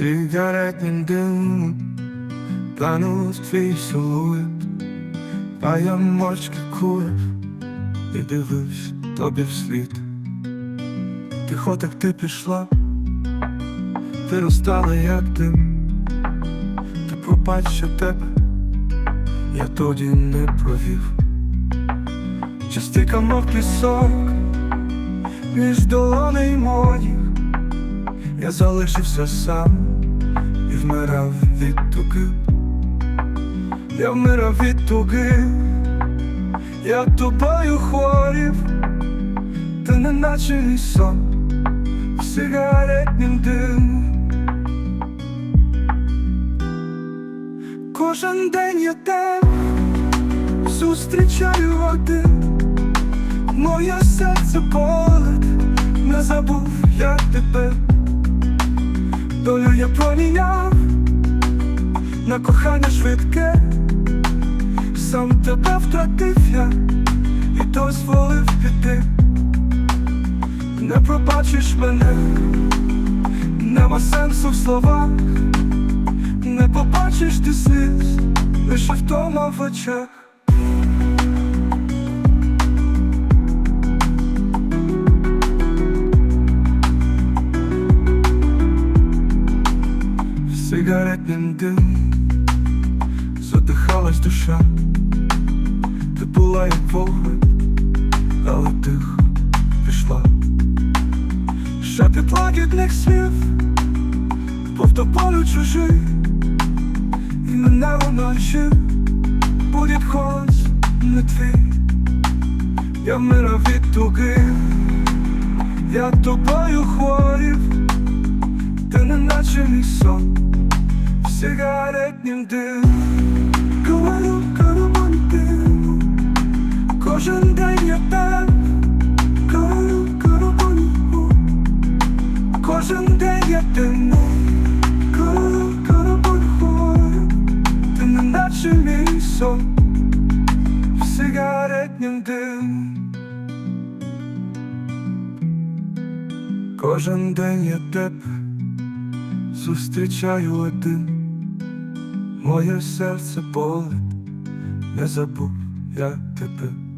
Сигаретним димом Танув твій силует. А я мовчки курив І дивився тобі вслід. Тихо так ти пішла Ти розстала як дим. Ти пробач, що тебе Я тоді не провів. Частика мов пісок Між долоней моїх Залишився сам І вмирав від туги. Я вмирав від туги. Я тобою хворів Та не наче мій сон В сигаретнім диму Кожен день я тебе зустрічаю один. Моє серце болить, не забув я тебе Долю я проміняв на кохання швидке, сам тебе втратив я і дозволив піти. Не пробачиш мене, нема сенсу в словах, не побачиш ти сліз, лише втома в очах. Сигаретним дим задихалась душа, ти була як вогонь, але тихо пішла. Шепіт лагідних слів, повтоболю чужий, і мене вночі буде голос не твій. Я вмирав від туги, я тобою хворів. Ти не наче мій сигаретнім диму Говорю, карман диму Кожен день я там карман Кожен день я диму Говорю, карман хворю Ти не наче мій сон. В сигаретнім диму. Кожен день я тебе зустрічаю один, моє серце болить, не забув я тебе.